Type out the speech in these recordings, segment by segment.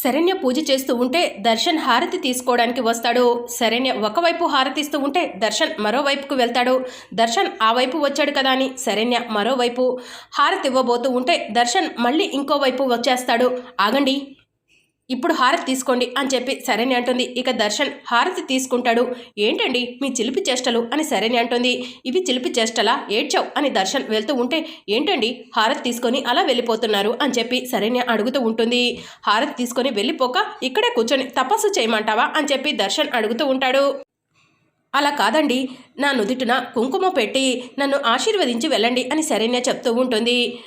శరణ్య పూజ చేస్తూ ఉంటే దర్శన్ హారతి తీసుకోవడానికి వస్తాడు. శరణ్య ఒకవైపు హారతిస్తూ ఉంటే దర్శన్ మరోవైపుకు వెళ్తాడు. దర్శన్ ఆ వైపు వచ్చాడు కదా అని శరణ్య మరోవైపు హారతి ఇవ్వబోతూ ఉంటే దర్శన్ మళ్ళీ ఇంకోవైపు వచ్చేస్తాడు. ఆగండి. ఇప్పుడు హారతి తీసుకోండి అని చెప్పి సరేని అంటుంది. ఇక దర్శన్ హారతి తీసుకుంటాడు. ఏంటండి? మీ చిలిపి చేష్టలు? అని సరేని అంటుంది. ఇవి చిలిపి చేష్టలా? ఏడ్చావు? అని దర్శన్ వెళ్తూ ఉంటే ఏంటండి? హారతి తీసుకొని అలా వెళ్ళిపోతున్నారు అని చెప్పి సరేని అడుగుతూ ఉంటుంది. హారతి తీసుకొని వెళ్ళిపోక ఇక్కడే కూర్చొని తపస్సు చేయమంటావా? అని చెప్పి దర్శన్ అడుగుతూ ఉంటాడు. అలా కాదండి. నా నుదుటిన కుంకుమ పెట్టి నన్ను ఆశీర్వదించి వెళ్ళండి అని శరణ్య చెప్తూ ఉంటుంది.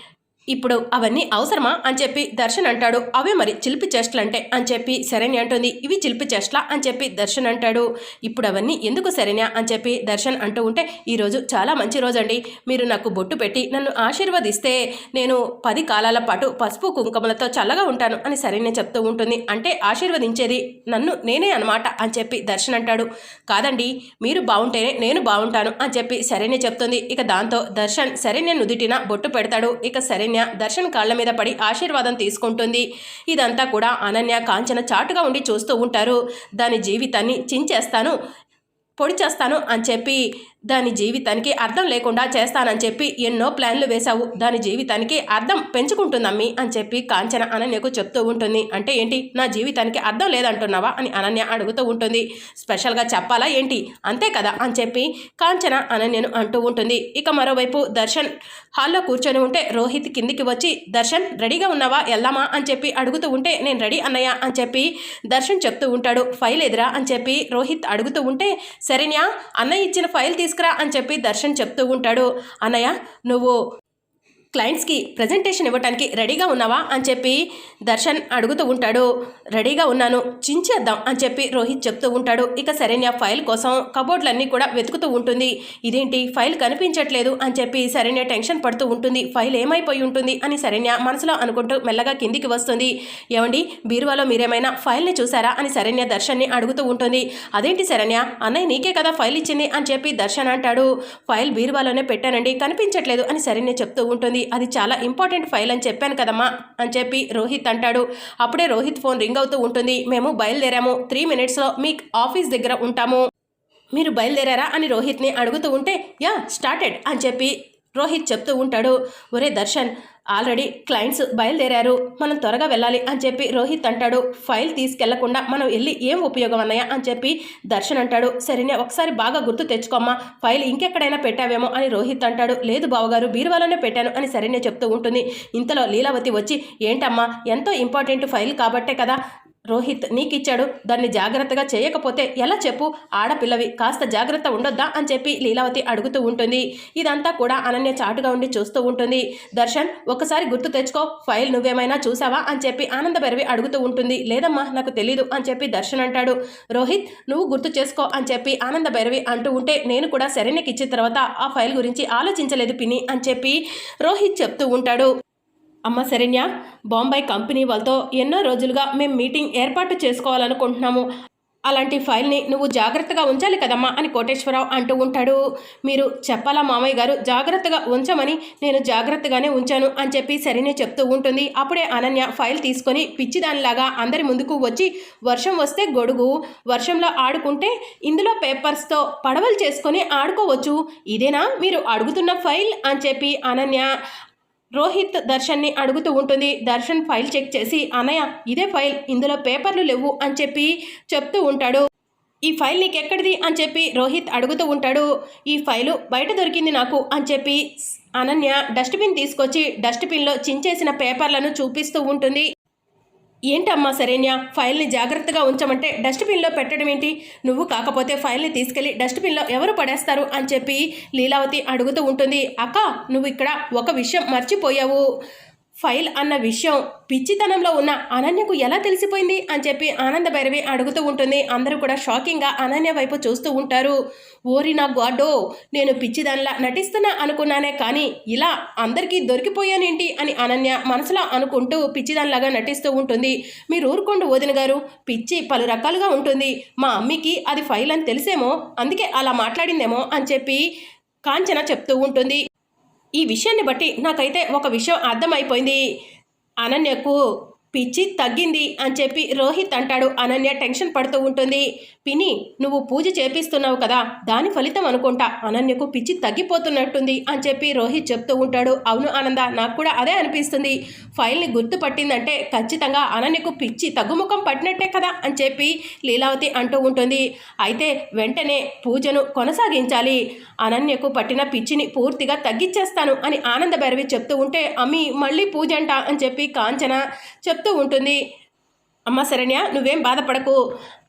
ఇప్పుడు అవన్నీ అవసరమా అని చెప్పి దర్శన్ అంటాడు. అవే మరి చిలిపి చేష్టలంటే అని చెప్పి శరణ్య అంటుంది. ఇవి చిలిపి చేష్టలా అని చెప్పి దర్శన్ అంటాడు. ఇప్పుడు అవన్నీ ఎందుకు శరణ్య అని చెప్పి దర్శన్ అంటూ ఉంటే ఈరోజు చాలా మంచి రోజు అండి మీరు నాకు బొట్టు పెట్టి నన్ను ఆశీర్వదిస్తే నేను పది కాలాల పాటు పసుపు కుంకుమలతో చల్లగా ఉంటాను అని శరణ్య చెప్తూ ఉంటుంది. అంటే ఆశీర్వదించేది నన్ను నేనే అనమాట అని చెప్పి దర్శన్ అంటాడు. కాదండి మీరు బాగుంటేనే నేను బాగుంటాను అని చెప్పి శరణ్య చెప్తుంది. ఇక దాంతో దర్శన్ శరణ్య నుదిటిన బొట్టు పెడతాడు. ఇక శరణ్య దర్శన్ కాళ్ళ మీద పడి ఆశీర్వాదం తీసుకుంటుంది. ఇదంతా కూడా అనన్య కాంచన చాటుగా ఉండి చూస్తూ ఉంటారు. దాని జీవితాన్ని చించేస్తాను పొడి చేస్తాను అని చెప్పి దాని జీవితానికి అర్థం లేకుండా చేస్తానని చెప్పి ఎన్నో ప్లాన్లు వేశావు. దాని జీవితానికి అర్థం పెంచుకుంటుందమ్మి అని చెప్పి కాంచన అనన్యకు చెప్తూ ఉంటుంది. అంటే ఏంటి? నా జీవితానికి అర్థం లేదంటున్నావా అని అనన్య అడుగుతూ ఉంటుంది. స్పెషల్గా చెప్పాలా ఏంటి? అంతే కదా అని చెప్పి కాంచన అనన్యను అంటూ ఉంటుంది. ఇక మరోవైపు దర్శన్ హాల్లో కూర్చొని ఉంటే రోహిత్ కిందికి వచ్చి దర్శన్ రెడీగా ఉన్నావా? వెళ్దామా? అని చెప్పి అడుగుతూ ఉంటే నేను రెడీ అన్నయ్య అని చెప్పి దర్శన్ చెప్తూ ఉంటాడు. ఫైల్ ఎదురా? అని చెప్పి రోహిత్ అడుగుతూ ఉంటే సరేన్యా అన్నయ్య ఇచ్చిన ఫైల్ తీసుకురా అని చెప్పి దర్శన్ చెప్తూ ఉంటాడు. అన్నయ్య నువ్వు క్లయింట్స్కి ప్రజెంటేషన్ ఇవ్వడానికి రెడీగా ఉన్నావా అని చెప్పి దర్శన్ అడుగుతూ ఉంటాడు. రెడీగా ఉన్నాను చించేద్దాం అని చెప్పి రోహిత్ చెప్తూ ఉంటాడు. ఇక శరణ్య ఫైల్ కోసం కబోర్డ్లన్నీ కూడా వెతుకుతూ ఉంటుంది. ఇదేంటి? ఫైల్ కనిపించట్లేదు అని చెప్పి శరణ్య టెన్షన్ పడుతూ ఉంటుంది. ఫైల్ ఏమైపోయి ఉంటుంది అని శరణ్య మనసులో అనుకుంటూ మెల్లగా కిందికి వస్తుంది. ఏమండి? బీరువాలో మీరేమైనా ఫైల్ని చూసారా అని శరణ్య దర్శన్ని అడుగుతూ ఉంటుంది. అదేంటి శరణ్య? అన్నయ్య నీకే కదా ఫైల్ ఇచ్చింది అని చెప్పి దర్శన్ అంటాడు. ఫైల్ బీరువాలోనే పెట్టానండి కనిపించట్లేదు అని శరణ్య చెప్తూ ఉంటుంది. అది చాలా ఇంపార్టెంట్ ఫైల్ అని చెప్పాను కదమ్మా అని చెప్పి రోహిత్ అంటాడు. అప్పుడే రోహిత్ ఫోన్ రింగ్ అవుతూ ఉంటుంది. మేము బయలుదేరాము. త్రీ మినిట్స్లో మీ ఆఫీస్ దగ్గర ఉంటాము. మీరు బయలుదేరారా అని రోహిత్ని అడుగుతూ ఉంటే యా స్టార్టెడ్ అని చెప్పి రోహిత్ చెప్తూ ఉంటాడు ఒరే దర్శన్ ఆల్రెడీ క్లయింట్స్ బయలుదేరారు మనం త్వరగా వెళ్ళాలి అని చెప్పి రోహిత్ అంటాడు. ఫైల్ తీసుకెళ్ళకుండా మనం వెళ్ళి ఏం ఉపయోగం అన్నయ్య? అని చెప్పి దర్శన్ అంటాడు. సరేనే ఒకసారి బాగా గుర్తు తెచ్చుకోమ్మా ఫైల్ ఇంకెక్కడైనా పెట్టావేమో అని రోహిత్ అంటాడు. లేదు బావగారు బీరువాలోనే పెట్టాను అని సరేనే చెప్తూ ఉంటుంది. ఇంతలో లీలావతి వచ్చి ఏంటమ్మా ఎంతో ఇంపార్టెంట్ ఫైల్ కాబట్టే కదా రోహిత్ నీకిచ్చాడు. దాన్ని జాగ్రత్తగా చేయకపోతే ఎలా చెప్పు? ఆడపిల్లవి కాస్త జాగ్రత్త ఉండొద్దా? అని చెప్పి లీలావతి అడుగుతూ ఉంటుంది. ఇదంతా కూడా అనన్య చాటుగా ఉండి చూస్తూ ఉంటుంది. దర్శన్ ఒకసారి గుర్తు తెచ్చుకో. ఫైల్ నువ్వేమైనా చూసావా? అని చెప్పి ఆనంద అడుగుతూ ఉంటుంది. లేదమ్మా నాకు తెలీదు అని చెప్పి దర్శన్ అంటాడు. రోహిత్ నువ్వు గుర్తు చేసుకో అని చెప్పి ఆనంద అంటూ ఉంటే నేను కూడా శరణ్యకి ఇచ్చిన తర్వాత ఆ ఫైల్ గురించి ఆలోచించలేదు పిని అని చెప్పి రోహిత్ చెప్తూ ఉంటాడు. అమ్మ శరణ్య బాంబే కంపెనీ వాళ్ళతో ఎన్నో రోజులుగా మేము మీటింగ్ ఏర్పాటు చేసుకోవాలనుకుంటున్నాము. అలాంటి ఫైల్ని నువ్వు జాగ్రత్తగా ఉంచాలి కదమ్మా అని కోటేశ్వరరావు అంటూ ఉంటాడు. మీరు చెప్పాలా మామయ్య గారు జాగ్రత్తగా ఉంచమని నేను జాగ్రత్తగానే ఉంచాను అని చెప్పి సరినే చెప్తూ ఉంటుంది. అప్పుడే అనన్య ఫైల్ తీసుకొని పిచ్చిదానిలాగా అందరి ముందుకు వచ్చి వర్షం వస్తే గొడుగు వర్షంలో ఆడుకుంటే ఇందులో పేపర్స్తో పడవలు చేసుకొని ఆడుకోవచ్చు. ఇదేనా మీరు అడుగుతున్న ఫైల్? అని చెప్పి అనన్య రోహిత్ దర్శన్ని అడుగుతూ ఉంటుంది. దర్శన్ ఫైల్ చెక్ చేసి అనయ ఇదే ఫైల్. ఇందులో పేపర్లు లేవు అని చెప్పి చెప్తూ ఉంటాడు. ఈ ఫైల్ నీకెక్కడిది? అని చెప్పి రోహిత్ అడుగుతూ ఉంటాడు. ఈ ఫైలు బయట దొరికింది నాకు అని చెప్పి అనన్య డస్ట్బిన్ తీసుకొచ్చి డస్ట్బిన్లో చించేసిన పేపర్లను చూపిస్తూ ఉంటుంది. ఏంటమ్మా సరేన్యా ఫైల్ని జాగ్రత్తగా ఉంచమంటే డస్ట్బిన్లో పెట్టడం ఏంటి? నువ్వు కాకపోతే ఫైల్ని తీసుకెళ్ళి డస్ట్బిన్లో ఎవరు పడేస్తారు అని చెప్పి లీలావతి అడుగుతూ ఉంటుంది. అక్క నువ్వు ఇక్కడ ఒక విషయం మర్చిపోయావు. ఫైల్ అన్న విషయం పిచ్చితనంలో ఉన్న అనన్యకు ఎలా తెలిసిపోయింది అని చెప్పి ఆనంద భైరవి అడుగుతూ ఉంటుంది. అందరూ కూడా షాకింగ్గా అనన్య వైపు చూస్తూ ఉంటారు. ఓరి నా గాడో నేను పిచ్చిదానిలా నటిస్తున్నా అనుకున్నానే కానీ ఇలా అందరికీ దొరికిపోయానేంటి అని అనన్య మనసులో అనుకుంటూ పిచ్చిదానిలాగా నటిస్తూ ఉంటుంది. మీరు ఊరుకోండి వదిన గారు పిచ్చి పలు రకాలుగా ఉంటుంది. మా అమ్మకి అది ఫైల్ అని తెలిసేమో అందుకే అలా మాట్లాడిందేమో అని చెప్పి కాంచన చెప్తూ ఉంటుంది. ఈ విషయాన్ని బట్టి నాకైతే ఒక విషయం అర్థమైపోయింది. అనన్యకు పిచ్చి తగ్గింది అని చెప్పి రోహిత్ అంటాడు. అనన్య టెన్షన్ పడుతూ ఉంటుంది. పిని నువ్వు పూజ చేపిస్తున్నావు కదా దాని ఫలితం అనుకుంటా. అనన్యకు పిచ్చి తగ్గిపోతున్నట్టుంది అని చెప్పి రోహిత్ చెప్తూ ఉంటాడు. అవును ఆనంద నాకు కూడా అదే అనిపిస్తుంది. ఫైల్ని గుర్తుపట్టిందంటే ఖచ్చితంగా అనన్యకు పిచ్చి తగ్గుముఖం పట్టినట్టే కదా అని చెప్పి లీలావతి అంటూ ఉంటుంది. అయితే వెంటనే పూజను కొనసాగించాలి. అనన్యకు పట్టిన పిచ్చిని పూర్తిగా తగ్గించేస్తాను అని ఆనంద భైరవి చెప్తూ ఉంటే అమ్మి మళ్ళీ పూజ అంట అని చెప్పి కాంచన చెప్ చెప్తూ ఉంటుంది. అమ్మ శరణ్య నువ్వేం బాధపడకు.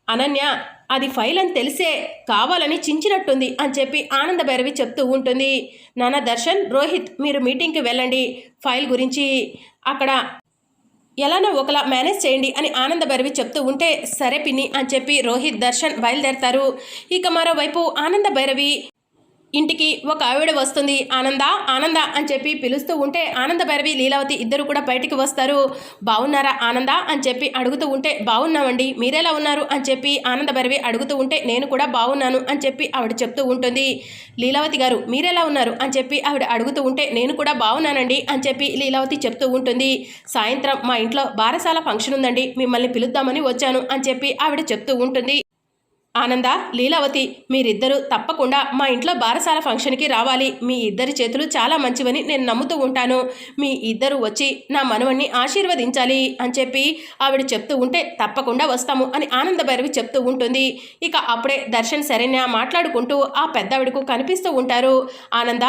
అనన్య అది ఫైల్ అని తెలిసే కావాలని చించినట్టుంది అని చెప్పి ఆనంద భైరవి చెప్తూ ఉంటుంది. నాన్న దర్శన్ రోహిత్ మీరు మీటింగ్కి వెళ్ళండి ఫైల్ గురించి. అక్కడ ఎలానో ఒకలా మేనేజ్ చేయండి అని ఆనంద భైరవి చెప్తూ ఉంటే సరే పిన్ని అని చెప్పి రోహిత్ దర్శన్ బయలుదేరతారు. ఇక మరోవైపు ఆనంద భైరవి ఇంటికి ఒక ఆవిడ వస్తుంది. ఆనంద ఆనంద అని చెప్పి పిలుస్తూ ఉంటే ఆనంద భైరవి లీలావతి ఇద్దరు కూడా బయటికి వస్తారు. బాగున్నారా ఆనంద అని చెప్పి అడుగుతూ ఉంటే బాగున్నామండి మీరెలా ఉన్నారు? అని చెప్పి ఆనంద భైరవి అడుగుతూ ఉంటే నేను కూడా బాగున్నాను అని చెప్పి ఆవిడ చెప్తూ ఉంటుంది. లీలావతి గారు మీరెలా ఉన్నారు? అని చెప్పి ఆవిడ అడుగుతూ ఉంటే నేను కూడా బాగున్నానండి అని చెప్పి లీలావతి చెప్తూ ఉంటుంది. సాయంత్రం మా ఇంట్లో బారసాల ఫంక్షన్ ఉందండి. మిమ్మల్ని పిలుద్దామని వచ్చాను అని చెప్పి ఆవిడ చెప్తూ ఉంటుంది. ఆనంద లీలావతి మీరిద్దరూ తప్పకుండా మా ఇంట్లో బారసాల ఫంక్షన్కి రావాలి. మీ ఇద్దరి చేతులు చాలా మంచివని నేను నమ్ముతూ ఉంటాను. మీ ఇద్దరు వచ్చి నా మనవణ్ణి ఆశీర్వదించాలి అని చెప్పి ఆవిడ చెప్తూ ఉంటే తప్పకుండా వస్తాము అని ఆనంద భైరవి చెప్తూ ఉంటుంది. ఇక అప్పుడే దర్శన్ సరైన మాట్లాడుకుంటూ ఆ పెద్దవిడకు కనిపిస్తూ ఉంటారు. ఆనంద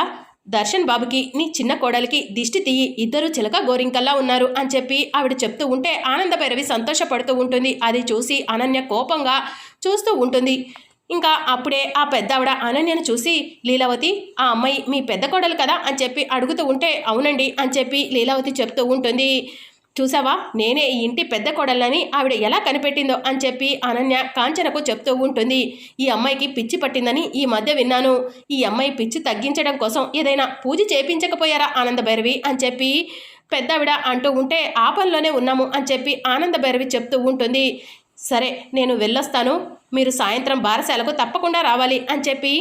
దర్శన్ బాబుకి నీ చిన్న కోడలికి దిష్టి తీయి ఇద్దరు చిలక గోరింకల్లా ఉన్నారు అని చెప్పి ఆవిడ చెప్తూ ఉంటే ఆనంద భైరవి సంతోషపడుతూ ఉంటుంది. అది చూసి అనన్య కోపంగా చూస్తూ ఉంటుంది. ఇంకా అప్పుడే ఆ పెద్దావిడ అనన్యను చూసి లీలావతి ఆ అమ్మాయి మీ పెద్ద కోడలు కదా? అని చెప్పి అడుగుతూ ఉంటే అవునండి అని చెప్పి లీలావతి చెప్తూ ఉంటుంది. చూసావా? నేనే ఈ ఇంటి పెద్ద కోడలని ఆవిడ ఎలా కనిపెట్టిందో? అని చెప్పి అనన్య కాంచనకు చెప్తూ ఉంటుంది. ఈ అమ్మాయికి పిచ్చి పట్టిందని ఈ మధ్య విన్నాను. ఈ అమ్మాయి పిచ్చి తగ్గించడం కోసం ఏదైనా పూజ చేపించకపోయారా ఆనంద భైరవి అని చెప్పి పెద్దావిడ అంటూ ఉంటే ఆ పనిలోనే ఉన్నాము అని చెప్పి ఆనంద భైరవి చెప్తూ ఉంటుంది. సరే నేను వెళ్ళొస్తాను. మీరు సాయంత్రం బారశాలకు తప్పకుండా రావాలి అని చెప్పి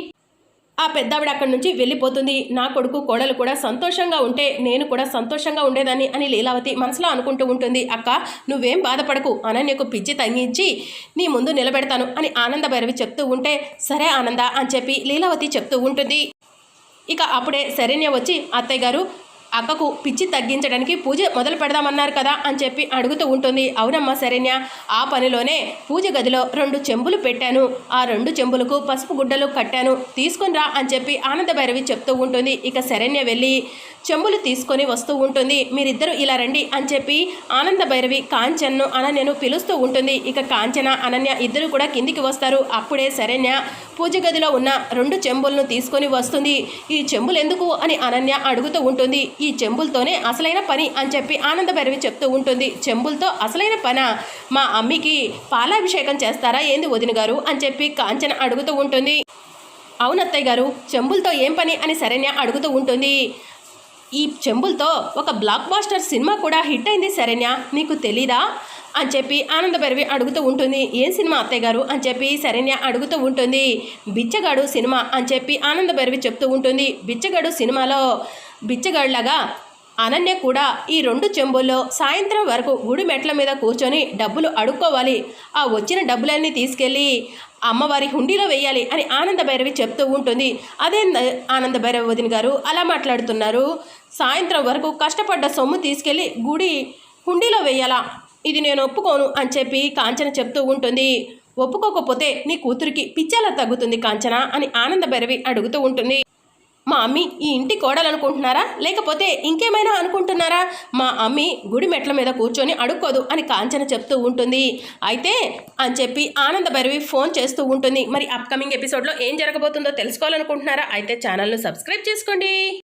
ఆ పెద్దావిడ అక్కడి నుంచి వెళ్ళిపోతుంది. నా కొడుకు కోడలు కూడా సంతోషంగా ఉంటే నేను కూడా సంతోషంగా ఉండేదాన్ని అని లీలావతి మనసులో అనుకుంటూ ఉంటుంది. అక్క నువ్వేం బాధపడకు. అనన్యకు పిచ్చి తగ్గించి నీ ముందు నిలబెడతాను అని ఆనంద భైరవి చెప్తూ ఉంటే సరే ఆనంద అని చెప్పి లీలావతి చెప్తూ ఉంటుంది. ఇక అప్పుడే శరణ్య వచ్చి అత్తయ్య గారు అక్కకు పిచ్చి తగ్గించడానికి పూజ మొదలు పెడదామన్నారు కదా అని చెప్పి అడుగుతూ ఉంటుంది. అవునమ్మా శరణ్య ఆ పనిలోనే పూజ గదిలో రెండు చెంబులు పెట్టాను. ఆ రెండు చెంబులకు పసుపు గుడ్డలు కట్టాను. తీసుకుని రా అని చెప్పి ఆనంద భైరవి చెప్తూ ఉంటుంది. ఇక శరణ్య వెళ్ళి చెంబులు తీసుకొని వస్తూ ఉంటుంది. మీరిద్దరూ ఇలా రండి అని చెప్పి ఆనంద భైరవి కాంచన్ను అనన్యను పిలుస్తూ ఉంటుంది. ఇక కాంచన అనన్య ఇద్దరు కూడా కిందికి వస్తారు. అప్పుడే శరణ్య పూజ గదిలో ఉన్న రెండు చెంబులను తీసుకొని వస్తుంది. ఈ చెంబులు ఎందుకు అని అనన్య అడుగుతూ ఉంటుంది. ఈ చెంబులతోనే అసలైన పని అని చెప్పి ఆనంద భైరవి చెప్తూ ఉంటుంది. చెంబులతో అసలైన పన? మా అమ్మికి పాలాభిషేకం చేస్తారా ఏంది వదిన గారు అని చెప్పి కాంచన అడుగుతూ ఉంటుంది. అవునత్తయ్య గారు చెంబులతో ఏం పని అని శరణ్య అడుగుతూ ఉంటుంది. ఈ చెంబులతో ఒక బ్లాక్ బాస్టర్ సినిమా కూడా హిట్ అయింది శరణ్య. నీకు తెలీదా? అని చెప్పి ఆనంద భైరవి అడుగుతూ ఉంటుంది. ఏం సినిమా అత్తయ్య గారు? అని చెప్పి శరణ్య అడుగుతూ ఉంటుంది. బిచ్చగాడు సినిమా అని చెప్పి ఆనంద భైరవి చెప్తూ ఉంటుంది. బిచ్చగాడు సినిమాలో బిచ్చగాడులాగా అనన్య కూడా ఈ రెండు చెంబుల్లో సాయంత్రం వరకు గుడి మెట్ల మీద కూర్చొని డబ్బులు అడుక్కోవాలి. ఆ వచ్చిన డబ్బులన్నీ తీసుకెళ్ళి అమ్మవారి హుండీలో వేయాలి అని ఆనంద భైరవి చెప్తూ ఉంటుంది. అదే ఆనంద భైరవి వదిన గారు అలా మాట్లాడుతున్నారు. సాయంత్రం వరకు కష్టపడ్డ సొమ్ము తీసుకెళ్ళి గుడి హుండీలో వేయాలా? ఇది నేను ఒప్పుకోను అని చెప్పి కాంచన చెప్తూ ఉంటుంది. ఒప్పుకోకపోతే నీ కూతురికి పిచ్చాల తగ్గుతుంది కాంచన అని ఆనంద భైరవి అడుగుతూ ఉంటుంది. మా అమ్మి ఈ ఇంటి కోడలనుకుంటున్నారా? లేకపోతే ఇంకేమైనా అనుకుంటున్నారా? మా అమ్మి గుడి మెట్ల మీద కూర్చొని అడుక్కోదు అని కాంచన చెప్తూ ఉంటుంది. అయితే అని చెప్పి ఆనంద భైరవి ఫోన్ చేస్తూ ఉంటుంది. మరి అప్కమింగ్ ఎపిసోడ్లో ఏం జరగబోతుందో తెలుసుకోవాలనుకుంటున్నారా? అయితే ఛానల్ను సబ్స్క్రైబ్ చేసుకోండి.